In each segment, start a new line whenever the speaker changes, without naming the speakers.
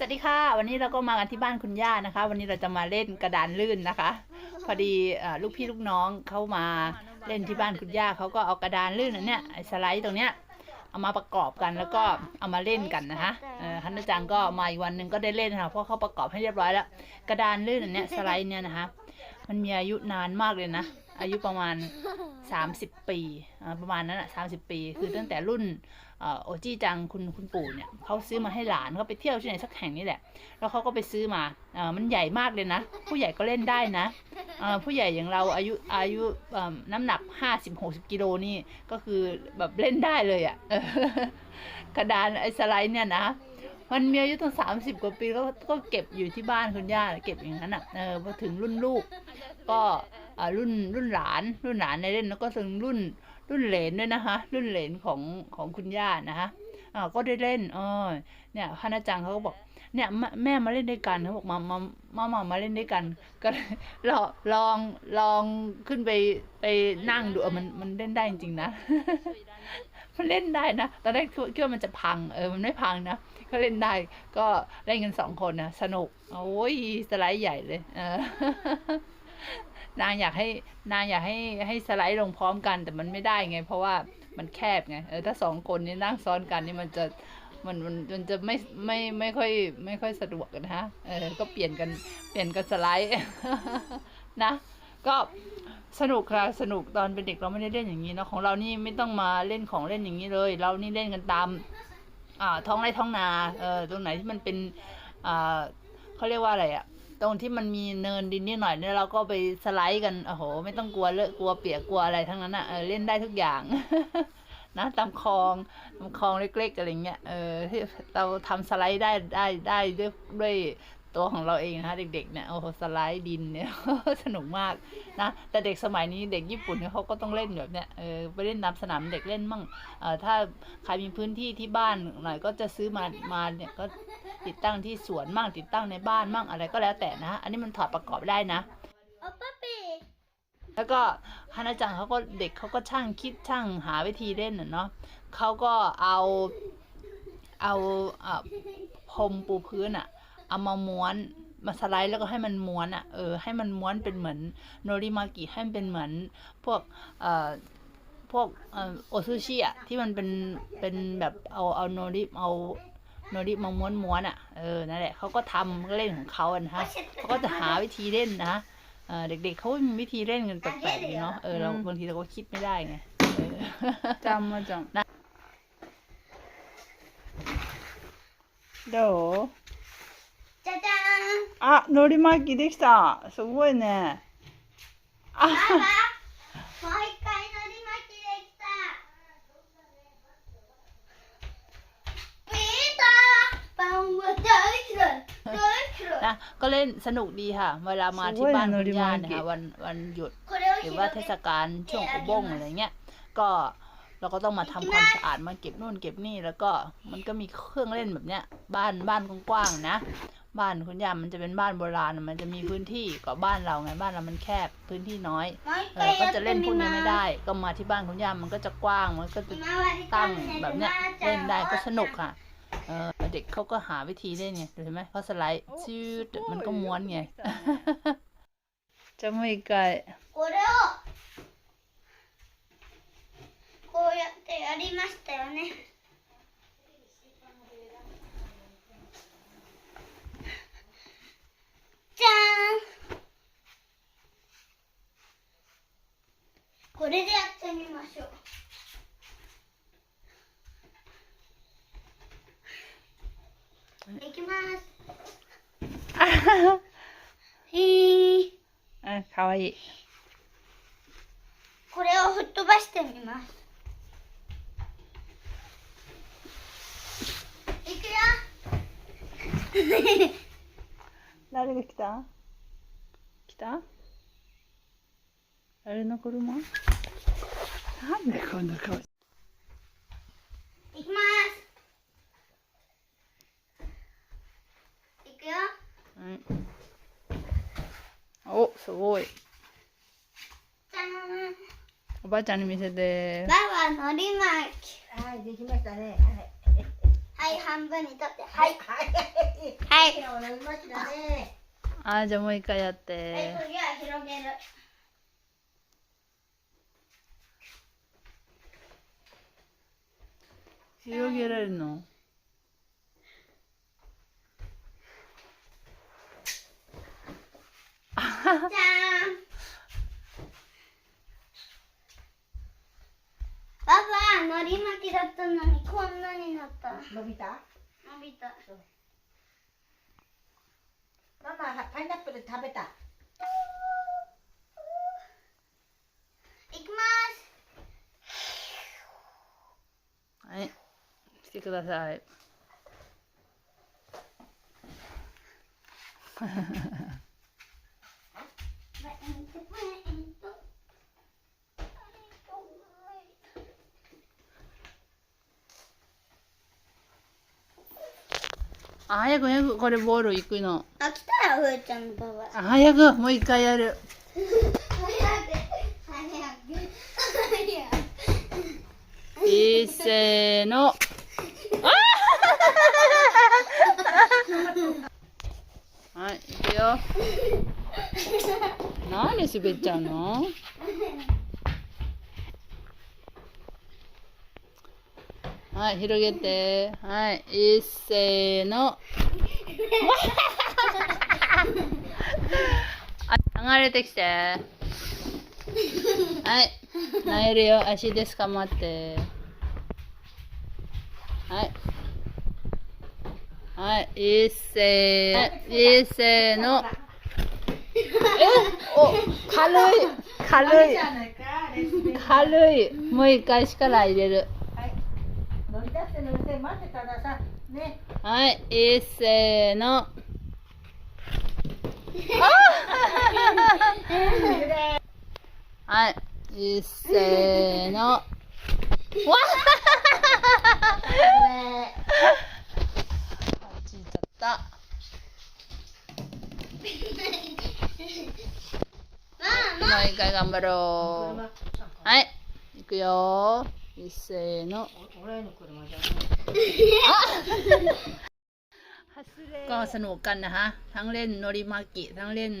สวัสดีค่ะ วันนี้เราก็มากันที่บ้านคุณย่านะคะ วันนี้เราจะมาเล่นกระดานลื่นนะคะ พอดีลูกพี่ลูกน้องเขามาเล่นที่บ้านคุณย่าเขาก็เอากระดานลื่นอันเนี้ยไอสไลด์ตรงเนี้ยเอามาประกอบกันแล้วก็เอามาเล่นกันนะคะเออฮันนาจังก็มาอีกวันหนึ่งก็ได้เล่นค่ะเพราะเขาประกอบให้เรียบร้อยแล้ว กระดานลื่นอันเนี้ยสไลด์เนี่ยนะคะ มันมีอายุนานมากเลยนะ อายุประมาณ 30 ปีอ่าประมาณนั้นอะสาปี คือตั้งแต่รุ่นโอจิจังคุณคุณปู่เนี่ยเขาซื้อมาให้หลานเขาไปเที่ยวที่ไหนสักแห่งนี่แหละ แล้วเขาก็ไปซื้อมาอ่อมันใหญ่มากเลยนะ ผู้ใหญ่ก็เล่นได้นะอ่อผู้ใหญ่อย่างเราอายุอายุน้ำหนัก 50-60กิโลนี่ก็คือแบบเล่นได้เลยอะ่ะกระดานไอ้สไลด์เนี่ยนะ มันมีอายุตั้งสามสิบกว่าปีก็ก็เก็บอยู่ที่บ้านคุณย่าเก็บอย่างนั้นอะเออพอถึงรุ่นลูก ก็อ่ารุ่นรุ่นหลาน รุ่นหลานในเล่นแล้วก็ถึงรุ่นรุ่นเหลนด้วยนะคะ รุ่นเหลนของของคุณย่านะคะอ่าก็ได้เล่นเออเนี่ยพระนาจังเขาก็บอกเนี่ยแม่มาเล่นด้วยกันเขาบอกมามามามามาเล่นด้วยกัน ก็ลองลองลองขึ้นไปไปนั่งดูเออมันมันเล่นได้จริงๆนะ มันเล่นได้นะตอนแรกคิดว่ามันจะพังเออมันไม่พังนะ ก็เล่นได้ ก็เล่นกันสองคนนะสนุกโอ้ยสไลด์ใหญ่เลยเออนางอยากให้นางอยากให้ให้สไลด์ลงพร้อมกัน แต่มันไม่ได้ไง เพราะว่ามันแคบไงเออถ้าสองคนนี้นั่งซ้อนกันนี่มันจะมันมันมันจะไม่ไม่ไม่ค่อยไม่ค่อยสะดวกกันฮะเออก็เปลี่ยนกันเปลี่ยนกันสไลด์นะ ก็สนุกค่ะสนุกตอนเป็นเด็กเราไม่ได้เล่นอย่างนี้เนอะของเรานี่ไม่ต้องมาเล่นของเล่นอย่างนี้เลย เรานี่เล่นกันตาม ท้องไร่ท้องนาเออตรงไหนที่มันเป็นอ่าเขาเรียกว่าอะไรอะตรงที่มันมีเนินดินนิดหน่อยเนี่ยเราก็ไปสไลด์กันโอ้โห ไม่ต้องกลัวเลอะกลัวเปียกกลัวอะไรทั้งนั้นอะเออเล่นได้ทุกอย่างนะตามคลองตามคลองเล็กๆอะไรเงี้ยเออที่เราทำสไลด์ได้ได้ได้ด้วยด้วย ตัวของเราเองนะคะเด็กๆเนี่ยโอ้โหสไลด์ดินเนี่ยสนุกมากนะแต่เด็กสมัยนี้เด็กญี่ปุ่นเนี่ยเขาก็ต้องเล่นแบบเนี้ยเออไปเล่นตามสนามเด็กเล่นมั่งเออถ้าใครมีพื้นที่ที่บ้านหน่อยก็จะซื้อมามาเนี่ยก็ติดตั้งที่สวนมั่งติดตั้งในบ้านมั่งอะไรก็แล้วแต่นะ อันนี้มันถอดประกอบได้นะ
โอ้ป๊าปี
แล้วก็ฮานาจังเขาก็เด็กเขาก็ช่างคิดช่างหาวิธีเล่นน่ะเนาะเขาก็เอาเอาอะพรมปูพื้นอะ เอามาม้วนมาสไลด์แล้วก็ให้มันม้วนอะ่ะเออให้มันม้วนเป็นเหมือนโนริมากิให้มันเป็นเหมือนพวกเอ่อพวกโอซูชิอะที่มันเป็นเป็นแบบเอาเอาโนริเอาโนริมาม้วนม้วนอะเออนั่นแหละเขาก็ทำเล่นของเขาอะนะฮะเขาก็จะหาวิธีเล่นนะเด็กๆเขามีวิธีเล่นกันแปลกๆดีเนาะเออเราบางทีเราก็คิดไม่ได้ไง
จำมาจัง
โด
あ、のり巻きできた。すごいね。あ、
もう一回のり巻きできた。ピーターパンは大好き。
นะก็เล่นสนุกดีค่ะ เวลามาที่บ้านคุณย่านะคะวันวันหยุดหรือว่าเทศกาลช่วงอุบงอะไรเงี้ย ก็เราก็ต้องมาทำความสะอาดมาเก็บนู่นเก็บนี่แล้วก็มันก็มีเครื่องเล่นแบบเนี้ย บ้านบ้านกว้างๆนะ บ้านคุณย่ามันจะเป็นบ้านโบราณมันจะมีพื้นที่กว่าบ้านเราไงบ้านเรามันแคบพื้นที่น้อย
もう一
เออ
回
ก็
やっ
จะ
て
เล่นพวก
み
นี้
ま
ไม่
す
ได้ ก็มาที่บ้านคุณย่ามันก็จะกว้าง มันก็จะ
今まで
ตั้ง
チャンネル
แบบเนี้ย
まーちゃん
เล่นได้ก็สนุกค่ะ เออเด็กเขาก็หาวิธีเล่นไงดูเห็นไหมเขาสไลด์ชืดมันก็ม้วนไง
じゃあもう一回。
これをこうやってやりましたよね ってみましょういきます ひー
うん、かわいい。
これを吹っ飛ばしてみます。いくよ。
誰が来た？来た？誰の車？なんでこんな顔し
いきます。いくよ。
うん。お、すごい。
じゃーん。
おばあちゃんに見せて。
ババのり巻き。
はい、できましたね。
ははい半分に取って
はいはい
はい
あーじゃあもう一回やっ
はい
て。
次は広げる
広げられるの？
じゃーんパパ海苔巻きだったのにこんなになった。
伸びた？
伸びた。
ママパイナップル食べた？
いきます。
はい。してください。あ、早く早くこれボール行くの。
あ、来たらふーちゃんのパパ
あ、早くもう一回やる。
早く早く早く
いっせーの。あーはい、いくよ。なんで滑っちゃうのはい、広げて。はい、いっせーの。あ、流れてきて。はい。なえるよ。足で捕まって。はい。はい。いっせー、いっせーの。え？お、軽い。軽い。
じゃないかレシピ
軽い。もう一回力入れる。
はい乗り出して乗り出して待ってたらさね
はい。せーの。はい。いっせーの。わっ 回頑張ろう。はい。いくよいっせーの。
俺の車じゃ
ก็สนุกกันนะคะ ทั้งเล่นโนริมากิ ทั้งเล่น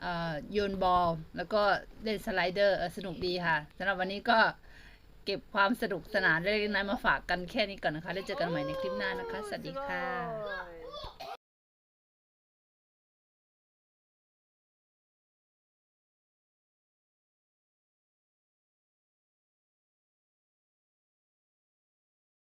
เอ่อโยนบอล แล้วก็เล่นสไลเดอร์เออสนุกดีค่ะสำหรับวันนี้ก็เก็บความสนุกสนานเล็กๆน้อยๆมาฝากกันแค่นี้ก่อนนะคะ แล้วเจอกันใหม่ในคลิปหน้านะคะ สวัสดีค่ะ
すごい